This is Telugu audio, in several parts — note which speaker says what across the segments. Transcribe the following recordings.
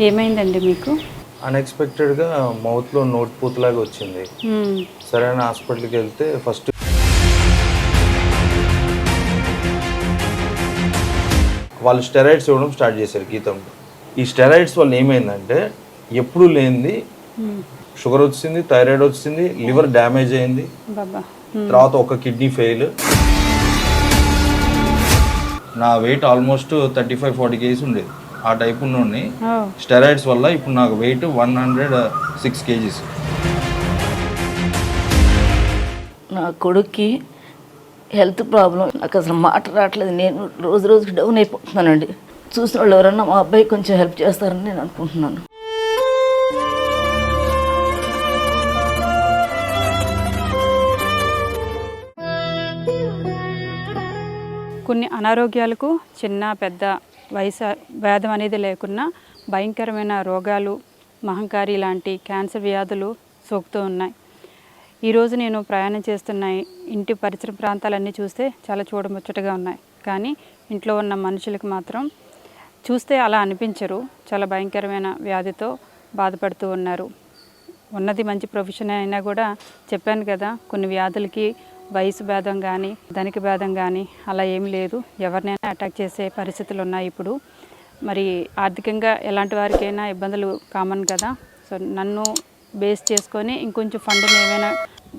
Speaker 1: ఏమైందండి మీకు?
Speaker 2: అన్ఎక్స్పెక్టెడ్గా మౌత్లో నోట్ పూతలాగా వచ్చింది. సరైన హాస్పిటల్కి వెళ్తే ఫస్ట్ వాళ్ళు స్టెరాయిడ్స్ ఇవ్వడం స్టార్ట్ చేశారు గీతంలో ఈ స్టెరాయిడ్స్ వల్ల ఏమైందంటే ఎప్పుడు లేనిది. షుగర్ వచ్చింది థైరాయిడ్ వచ్చింది లివర్ డ్యామేజ్ అయింది. తర్వాత ఒక కిడ్నీ ఫెయిల్. నా weight almost thirty five forty kgs ఉండేది. ఆ టైప్ ఉన్నోడిని
Speaker 1: ఓ
Speaker 2: స్టెరాయిడ్స్ వల్ల ఇప్పుడు నాకు weight one hundred six kgs
Speaker 3: నా కొడుక్కి హెల్త్ ప్రాబ్లం నాకు అసలు మాట రావట్లేదు. నేను రోజు రోజుకి డౌన్ అయిపోతున్నానండి. చూసిన వాళ్ళు ఎవరన్నా మా అబ్బాయి కొంచెం హెల్ప్ చేస్తారని నేను అనుకుంటున్నాను.
Speaker 1: కొన్ని అనారోగ్యాలకు చిన్న పెద్ద వయసు భేదం అనేది లేకున్నా భయంకరమైన రోగాలు మహంకారి లాంటి క్యాన్సర్ వ్యాధులు సోకుతూ ఉన్నాయి. ఈరోజు నేను ప్రయాణం చేస్తున్న ఇంటి పరిసర ప్రాంతాలన్నీ చూస్తే చాలా చూడముచ్చటగా ఉన్నాయి. కానీ ఇంట్లో ఉన్న మనుషులకు మాత్రం చూస్తే అలా అనిపించరు. చాలా భయంకరమైన వ్యాధితో బాధపడుతూ ఉన్నారు. ఉన్నది మంచి ప్రొఫెషన్ అయినా కూడా చెప్పాను కదా కొన్ని వ్యాధులకి వయసు భేదం కానీ ధనిక భేదం కానీ అలా ఏం లేదు. ఎవరినైనా అటాక్ చేసే పరిస్థితులు ఉన్నాయి ఇప్పుడు. మరి ఆర్థికంగా ఎలాంటి వారికైనా ఇబ్బందులు కామన్ కదా. సో నన్ను బేస్ చేసుకొని ఇంకొంచెం ఫండ్ని ఏమైనా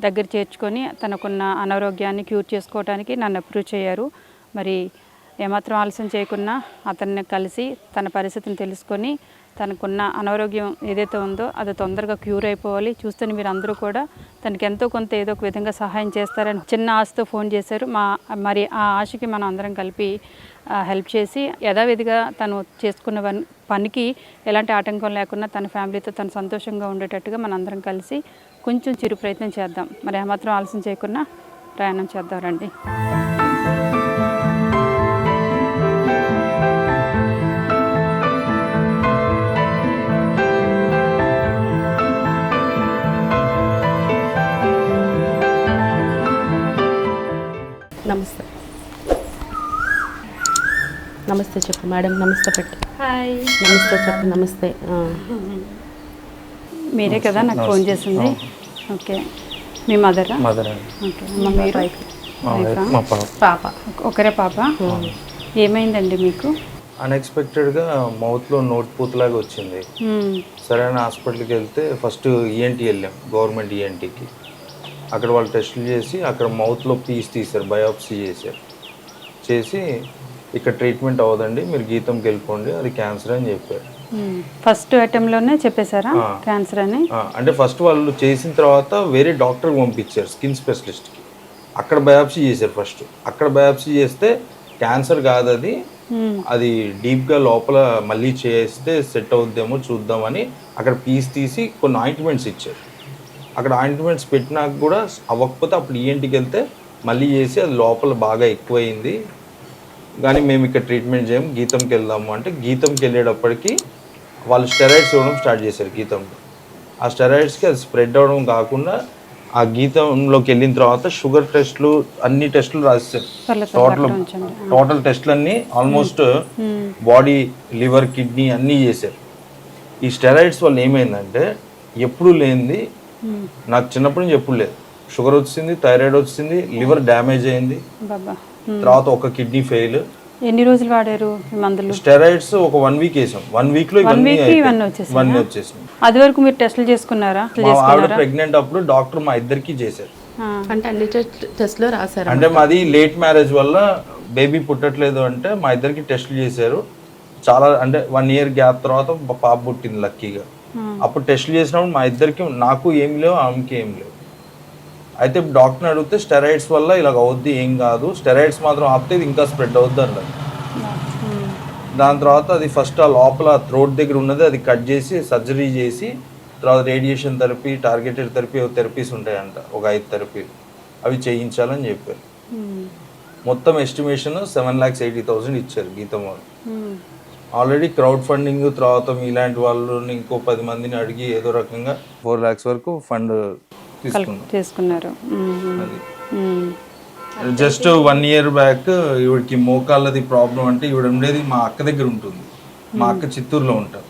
Speaker 1: దగ్గర చేర్చుకొని తనకున్న అనారోగ్యాన్ని క్యూర్ చేసుకోవడానికి నన్ను అప్రూవ్ అయ్యారు మరి ఏమాత్రం ఆలస్యం చేయకుండా అతన్ని కలిసి తన పరిస్థితిని తెలుసుకొని తనకున్న అనారోగ్యం ఏదైతే ఉందో అది తొందరగా క్యూర్ అయిపోవాలి. చూస్తే మీరు అందరూ కూడా తనకి ఎంతో కొంత ఏదో ఒక విధంగా సహాయం చేస్తారని చిన్న ఆశతో ఫోన్ చేశారు. మా మరి ఆ ఆశకి మనం అందరం కలిపి హెల్ప్ చేసి యథావిధిగా తను చేసుకున్న వన్- పనికి ఎలాంటి ఆటంకం లేకుండా తన ఫ్యామిలీతో తను సంతోషంగా ఉండేటట్టుగా మనందరం కలిసి కొంచెం చిరు ప్రయత్నం చేద్దాం. మరి ఏమాత్రం ఆలస్యం చేయకుండా ప్రయాణం చేద్దాం రండి.
Speaker 4: నమస్తే చెప్పు మేడం నమస్తే పెట్టు.
Speaker 1: హాయ్
Speaker 4: నమస్తే చెప్పు నమస్తే.
Speaker 1: మీరే కదా నాకు ఫోన్ చేసింది? ఓకే. మీ మదరా?
Speaker 2: మదర్.
Speaker 1: ఓకే మీరు
Speaker 2: పాప.
Speaker 1: ఒకరే పాప? ఏమైందండి మీకు?
Speaker 2: అన్ఎక్స్పెక్టెడ్గా మౌత్లో నోట్ పూతలాగా వచ్చింది. సరైన హాస్పిటల్కి వెళ్తే ఫస్ట్ ఈఎన్టీ వెళ్ళాం గవర్నమెంట్ ఈఎన్టీకి అక్కడ వాళ్ళు టెస్టులు చేసి అక్కడ మౌత్లో పీస్ తీశారు బయాప్సీ చేశారు. చేసి ఇక్కడ ట్రీట్మెంట్ అవ్వదండి మీరు గీతంకి వెళ్ళిపోండి అది క్యాన్సర్ అని చెప్పారు.
Speaker 1: ఫస్ట్ అటెంప్ట్లోనే చెప్పేశారా. క్యాన్సర్ అని?
Speaker 2: అంటే ఫస్ట్ వాళ్ళు చేసిన తర్వాత వేరే డాక్టర్కి పంపించారు స్కిన్ స్పెషలిస్ట్కి అక్కడ బయాప్సీ చేశారు ఫస్ట్ అక్కడ బయాప్సీ చేస్తే క్యాన్సర్ కాదు అది. అది డీప్గా లోపల మళ్ళీ చేస్తే సెట్ అవుద్దేమో చూద్దామని అక్కడ పీస్ తీసి కొన్ని ఆయింట్మెంట్స్ ఇచ్చారు. అక్కడ ఆయింట్మెంట్స్ పెట్టినాక కూడా అవ్వకపోతే అప్పుడు ఈఎన్టీకి వెళ్తే మళ్ళీ చేసి అది లోపల బాగా ఎక్కువైంది. కానీ మేము ఇక్కడ ట్రీట్మెంట్ చేయం గీతంకి వెళ్దాము అంటే గీతంకి వెళ్ళేటప్పటికి వాళ్ళు స్టెరాయిడ్స్ ఇవ్వడం స్టార్ట్ చేశారు గీతంలో. ఆ స్టెరాయిడ్స్కి అది స్ప్రెడ్ అవ్వడం కాకుండా ఆ గీతంలోకి వెళ్ళిన తర్వాత షుగర్ టెస్ట్లు అన్ని టెస్టులు రాశారు
Speaker 1: పర్లేదు,
Speaker 2: టోటల్. టోటల్ టెస్ట్లన్నీ ఆల్మోస్ట్ బాడీ లివర్ కిడ్నీ అన్నీ చేశారు. ఈ స్టెరాయిడ్స్ వల్ల ఏమైందంటే ఎప్పుడు లేనిది
Speaker 1: మ్మ్.
Speaker 2: నాకు చిన్నప్పటి నుంచి ఎప్పుడు లేదు. షుగర్ వచ్చింది థైరాయిడ్ వచ్చింది లివర్ డ్యామేజ్ అయింది. తర్వాత ఒక కిడ్నీ ఫెయిల్.
Speaker 1: ఎన్ని రోజులు వాడారు మందులు?
Speaker 2: స్టెరాయిడ్స్ ఒక వన్ వీక్ వేసాం. వన్ వీక్లో
Speaker 1: వన్
Speaker 2: ఇవన్నీ
Speaker 1: వీక్
Speaker 2: అయిపోయాయి.
Speaker 1: ఇవన్నీ వచ్చేసాయా?
Speaker 2: ఇవన్నీ వచ్చేసినాయి.
Speaker 1: అది వరకు మీరు టెస్టులు చేసుకున్నారా?
Speaker 2: ఆవిడ ప్రెగ్నెంట్ అప్పుడు డాక్టర్ మా ఇద్దరికి చేశారు.
Speaker 4: అంటే అన్ని టెస్ట్ రాశారు
Speaker 2: అంటే మాది లేట్ మ్యారేజ్ వల్ల బేబీ పుట్టట్లేదు అంటే మా ఇద్దరికి టెస్టులు చేశారు. చాలా అంటే వన్ ఇయర్ గ్యాప్ తర్వాత పాప పుట్టింది లక్కీగా అప్పుడు టెస్టులు చేసినప్పుడు మా ఇద్దరికి నాకు ఏం లేవు ఆమెకి ఏం లేవు. అయితే డాక్టర్ని అడిగితే స్టెరాయిడ్స్ వల్ల ఇలాగ అవుద్ది ఏం కాదు స్టెరాయిడ్స్ మాత్రం ఆపితే ఇది ఇంకా స్ప్రెడ్ అవుద్ది అన్నారు
Speaker 1: మ్మ్.
Speaker 2: దాని తర్వాత అది ఫస్ట్ ఆ లోపల థ్రోట్ దగ్గర ఉన్నది అది కట్ చేసి సర్జరీ చేసి తర్వాత radiation therapy targeted therapy therapies ఉంటాయంట ఒక ఐదు థెరపీ అవి చేయించాలని చెప్పారు
Speaker 1: మ్మ్.
Speaker 2: మొత్తం estimation seven lakhs eighty thousand ఇచ్చారు గీతం వాళ్ళు
Speaker 1: మ్మ్.
Speaker 2: ఆల్రెడీ క్రౌడ్ ఫండింగ్ తర్వాత మీలాంటి వాళ్ళని ఇంకో పది మందిని అడిగి ఏదో రకంగా ఫోర్ ల్యాక్స్ వరకు ఫండ్ తీసుకున్నాం
Speaker 1: చేసుకున్నారు మ్మ్.
Speaker 2: అది.
Speaker 1: మ్మ్.
Speaker 2: జస్ట్ వన్ ఇయర్ బ్యాక్ ఈవిడికి మోకాళ్ళది ప్రాబ్లం అంటే ఈవిడ ఉండేది మా అక్క దగ్గర ఉంటుంది. మా అక్క చిత్తూరులో ఉంటారు.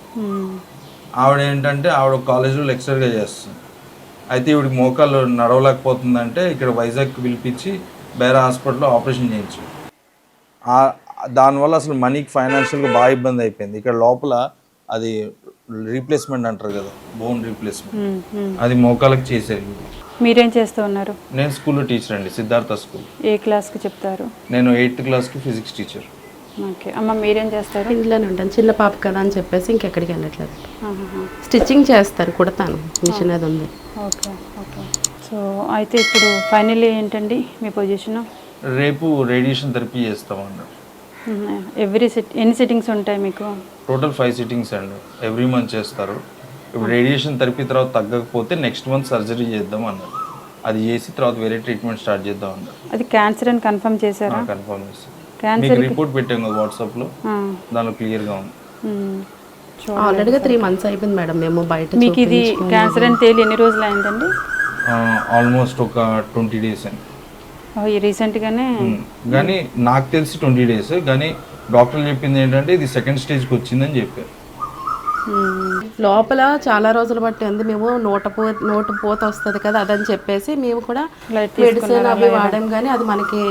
Speaker 2: ఆవిడ ఏంటంటే ఆవిడ కాలేజీలో లెక్చర్గా చేస్తుంది. అయితే ఈవిడికి మోకాలు నడవలేకపోతుందంటే ఇక్కడ వైజాగ్కి పిలిపించి వేరే హాస్పిటల్లో ఆపరేషన్ చేయించు దానివల్ల అసలు మనీకి ఫైనాన్షియల్గా బాగా ఇబ్బంది అయిపోయింది. ఇక్కడ లోపల అది రీప్లేస్మెంట్ అంటారు కదా బోన్ రీప్లేస్మెంట్. అది మోకాలకు చేసేది.
Speaker 1: మీరేం చేస్తూ ఉన్నారు?
Speaker 2: నేను స్కూల్లో టీచర్ అండి సిద్ధార్థ స్కూల్.
Speaker 1: ఏ క్లాస్కి చెప్తారు?
Speaker 2: నేను ఎయిత్ క్లాస్కి ఫిజిక్స్ టీచర్.
Speaker 1: ఓకే. అమ్మ మీరేం చేస్తారు?
Speaker 4: ఇంట్లోనే ఉంటాను. చిన్న పాప కదా అని చెప్పేసి ఇంకెక్కడికి వెళ్ళట్లేదు. స్టిచ్చింగ్ చేస్తారు కుడతాను మిషన్ అది ఉంది.
Speaker 1: Okay okay. సో అయితే ఇప్పుడు ఫైనల్లీ ఏంటండి మీ పొజిషన్?
Speaker 2: రేపు రేడియేషన్ థెరపీ చేస్తామన్నారు.
Speaker 1: ఎవ్రీ సిట్ ఎన్ని సిట్టింగ్స్ ఉంటాయి మీకు?
Speaker 2: టోటల్ ఫైవ్ సిట్టింగ్స్ అండి. ఎవ్రీ మంత్ చేస్తారు. ఇప్పుడు రేడియేషన్ థెరపీ తర్వాత తగ్గకపోతే నెక్స్ట్ మంత్ సర్జరీ చేద్దాం అన్నారు. అది చేసి తర్వాత వేరే ట్రీట్మెంట్ స్టార్ట్ చేద్దాం అన్నారు.
Speaker 1: అది క్యాన్సర్ అని కన్ఫర్మ్ చేశారా?
Speaker 2: కన్ఫర్మ్
Speaker 1: క్యాన్సర్
Speaker 2: మీకు రిపోర్ట్ పెట్టాం కదా వాట్సాప్లో? దానిలో క్లియర్గా ఉంది.
Speaker 4: ఆల్రెడీగా త్రీ మంత్స్ అయిపోయింది మేడం. మేము బయట
Speaker 1: మీకు ఇది క్యాన్సర్ అని తేలి ఎన్ని రోజులు అయిందండి?
Speaker 2: ఆల్మోస్ట్ ఒక ట్వంటీ డేస్ అండి.
Speaker 1: రీసెంట్గానే
Speaker 2: కానీ నాకు తెలిసి ట్వంటీ డేస్ కానీ డాక్టర్ చెప్పింది ఏంటంటే ఇది సెకండ్ స్టేజ్కి వచ్చిందని చెప్పారు.
Speaker 4: లోపల చాలా రోజులు బట్టి ఉంది మేము నోట పో నోట పోత వస్తుంది కదా అదని చెప్పేసి మేము కూడా మెడిసిన్ అవి వాడాం కానీ అది మనకి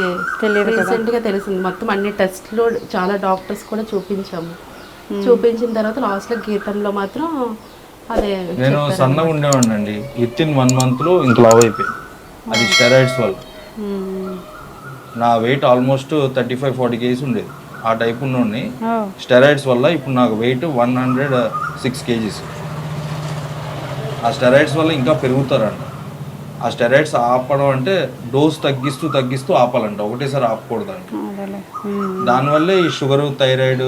Speaker 1: తెలియదు
Speaker 4: రీసెంట్గా తెలిసింది. మొత్తం అన్ని టెస్ట్లు చాలా డాక్టర్స్ కూడా చూపించాము. చూపించిన తర్వాత లాస్ట్లో గీతంలో మాత్రం అదే
Speaker 2: నేను సన్నగా ఉండేవాడిని అండి విత్ ఇన్ వన్ మంత్లో ఇంత లావ్ అయిపోయింది. అది స్టెరాయిడ్స్ వల్ల.
Speaker 1: మ్మ్.
Speaker 2: నా weight almost thirty five forty kgs ఉండేది. ఆ టైప్ ఉన్నోడిని
Speaker 1: ఓ,
Speaker 2: స్టెరాయిడ్స్ వల్ల ఇప్పుడు నాకు weight one hundred six kgs ఆ స్టెరాయిడ్స్ వల్ల ఇంకా పెరుగుతారంట. ఆ స్టెరాయిడ్స్ ఆపడం అంటే డోస్ తగ్గిస్తూ తగ్గిస్తూ ఆపాలంట. ఒకటేసారి ఆపకూడదంట.
Speaker 1: అదేలే. మ్మ్.
Speaker 2: దానివల్లే ఈ షుగర్ థైరాయిడ్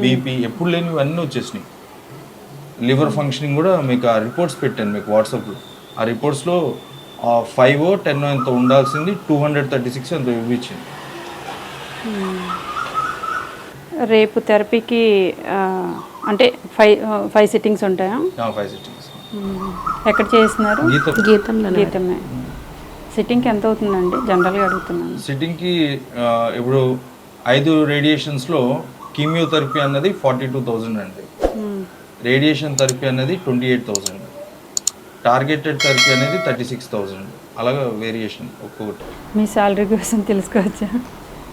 Speaker 2: బీపీ ఎప్పుడు లేనివి అన్నీ వచ్చేసినాయి. లివర్ ఫంక్షనింగ్ కూడా మీకు ఆ రిపోర్ట్స్ పెట్టాను మీకు వాట్సాప్లో. ఆ రిపోర్ట్స్లో ఫైవ్ టెన్ ఎంత ఉండాల్సింది? టూ హండ్రెడ్ థర్టీ సిక్స్ ఎంత ఇవ్విచ్చింది.
Speaker 1: రేపు థెరపీకి అంటే ఫైవ్ ఫైవ్ సిట్టింగ్స్ ఉంటాయా?
Speaker 2: ఫైవ్ సిట్టింగ్స్
Speaker 1: మ్మ్. ఎక్కడ చేస్తున్నారు?
Speaker 4: గీతంలో
Speaker 1: గీతమే. సిట్టింగ్కి ఎంత అవుతుందండి? జనరల్గా అడుగుతున్నాను.
Speaker 2: సిట్టింగ్కి ఇప్పుడు ఐదు రేడియేషన్స్లో కీమియోథెరపీ అన్నది ఫార్టీ టూ థౌజండ్ అండి. రేడియేషన్ థెరపీ అనేది twenty eight thousand targeted therapy అనేది థర్టీ సిక్స్ థౌజండ్ అలాగా వేరియేషన్ ఒక్కొక్కటి.
Speaker 1: మీ శాలరీ కోసం తెలుసుకోవచ్చా?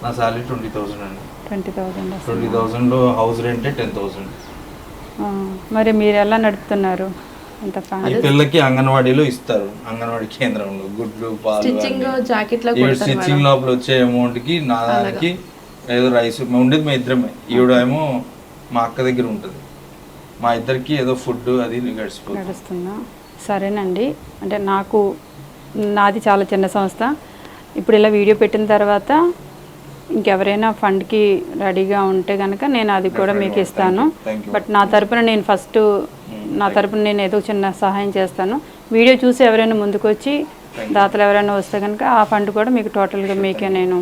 Speaker 2: నా శాలరీ ట్వంటీ థౌజండ్ అండి.
Speaker 1: ట్వంటీ థౌజండ్
Speaker 2: ట్వంటీ థౌజండ్లో హౌస్ రెంటే టెన్ థౌజండ్
Speaker 1: మరి మీరు ఎలా నడుపుతున్నారు?
Speaker 2: ఈ పిల్లకి అంగన్వాడీలో ఇస్తారు. అంగన్వాడీ కేంద్రంలో గుడ్లు పాలు
Speaker 4: స్టిచ్చింగ్
Speaker 2: లోపల వచ్చే అమౌంట్కి నా దానికి ఏదో రైస్. ఉండేది మా ఇద్దరమే. ఈవిడ ఏమో మా అక్క దగ్గర ఉంటుంది. మా ఇద్దరికి ఏదో ఫుడ్ అది గడిచిపోతుంది.
Speaker 1: సరేనండి. అంటే నాకు నాది చాలా చిన్న సంస్థ. ఇప్పుడు ఇలా వీడియో పెట్టిన తర్వాత ఇంకెవరైనా ఫండ్కి రెడీగా ఉంటే కనుక నేను అది కూడా మీకు ఇస్తాను. బట్ నా తరపున నేను ఫస్ట్ నా తరపున నేను ఏదో చిన్న సహాయం చేస్తాను. వీడియో చూసి ఎవరైనా ముందుకు వచ్చి దాతలు ఎవరైనా వస్తే కనుక ఆ ఫండ్ కూడా మీకు టోటల్గా మీకే నేను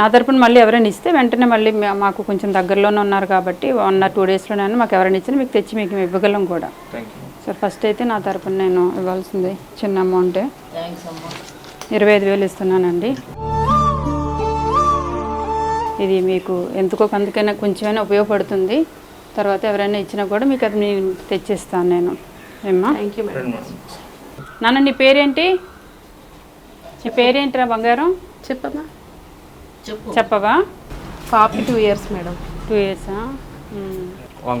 Speaker 1: నా తరపున మళ్ళీ ఎవరైనా ఇస్తే వెంటనే మళ్ళీ మాకు కొంచెం దగ్గరలోనే ఉన్నారు కాబట్టి వన్ ఆర్ టూ డేస్లోనే మాకు ఎవరైనా ఇచ్చినా మీకు తెచ్చి మీకు ఇవ్వగలం కూడా. సార్ ఫస్ట్ అయితే నా తరపున నేను ఇవ్వాల్సింది చిన్న అమౌంటే ఇరవై ఐదు వేలు ఇస్తున్నానండి. ఇది మీకు ఎందుకో అందుకైనా కొంచెమైనా ఉపయోగపడుతుంది. తర్వాత ఎవరైనా ఇచ్చినా కూడా మీకు అది నేను తెచ్చిస్తాను నేను. ఏమ్మా?
Speaker 4: థ్యాంక్ యూ
Speaker 1: నాన్న నీ పేరేంటి? నీ పేరేంటిరా బంగారం?
Speaker 4: చెప్పమ్మా.
Speaker 3: చెప్పు.
Speaker 1: చెప్పవా?
Speaker 4: పాపకి టూ ఇయర్స్ మేడం
Speaker 1: టూ ఇయర్సా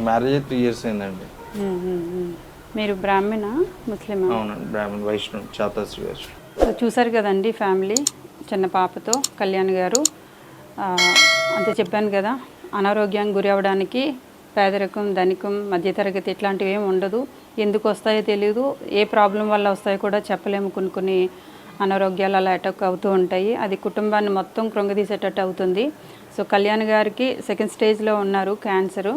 Speaker 2: మ్యారేజ్ త్రీ ఇయర్స్ అయిందండి.
Speaker 1: మీరు బ్రాహ్మణ? ముస్లిమా?
Speaker 2: అవునండి బ్రాహ్మణ్ వైష్ణవ్ చాతాశ్రీ వైష్ణవ్
Speaker 1: సో చూసారు కదండి ఫ్యామిలీ చిన్న పాపతో కళ్యాణ్ గారు. అంతే చెప్పాను కదా అనారోగ్యానికి గురి అవ్వడానికి పేదరికం ధనికం మధ్యతరగతి ఇట్లాంటివి ఏమి ఉండదు. ఎందుకు వస్తాయో తెలియదు ఏ ప్రాబ్లం వల్ల వస్తాయో కూడా చెప్పలేము. కొన్ని కొన్ని అనారోగ్యాలు అలా అటాక్ అవుతూ ఉంటాయి. అది కుటుంబాన్ని మొత్తం కృంగదీసేటట్టు అవుతుంది. సో కళ్యాణ్ గారికి సెకండ్ స్టేజ్లో ఉన్నారు క్యాన్సరు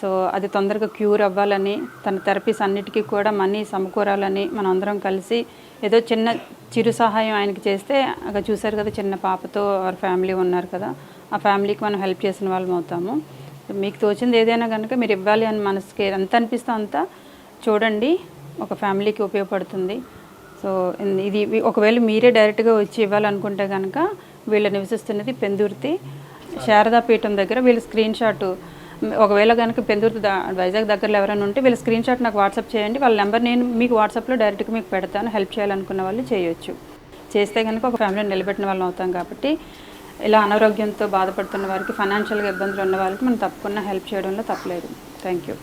Speaker 1: సో అది తొందరగా క్యూర్ అవ్వాలని తన థెరపీస్ అన్నిటికీ కూడా మనీ సమకూరాలని మనం అందరం కలిసి ఏదో చిన్న చిరు సహాయం ఆయనకి చేస్తే అక్కడ చూశారు కదా చిన్న పాపతో వారి ఫ్యామిలీ ఉన్నారు కదా ఆ ఫ్యామిలీకి మనం హెల్ప్ చేసిన వాళ్ళం అవుతాము. మీకు తోచింది ఏదైనా కనుక మీరు ఇవ్వాలి అని మనసుకి ఎంత అనిపిస్తే అంత చూడండి ఒక ఫ్యామిలీకి ఉపయోగపడుతుంది. సో ఇది ఒకవేళ మీరే డైరెక్ట్గా వచ్చి ఇవ్వాలనుకుంటే కనుక వీళ్ళు నివసిస్తున్నది పెందుర్తి శారదాపీఠం దగ్గర వీళ్ళు స్క్రీన్ షాట్ ఒకవేళ కనుక పెందుర్తి వైజాగ్ దగ్గరలో ఎవరైనా ఉంటే వీళ్ళ స్క్రీన్ షాట్ నాకు వాట్సాప్ చేయండి. వాళ్ళ నెంబర్ నేను మీకు వాట్సాప్లో డైరెక్ట్గా మీకు పెడతాను. హెల్ప్ చేయాలనుకున్న వాళ్ళు చేయొచ్చు. చేస్తే కనుక ఒక ఫ్యామిలీని నిలబెట్టిన వాళ్ళం అవుతాం కాబట్టి ఇలా అనారోగ్యంతో బాధపడుతున్న వారికి ఫైనాన్షియల్గా ఇబ్బందులు ఉన్న వాళ్ళకి మనం తప్పకుండా హెల్ప్ చేయడంలో తప్పలేదు. Thank you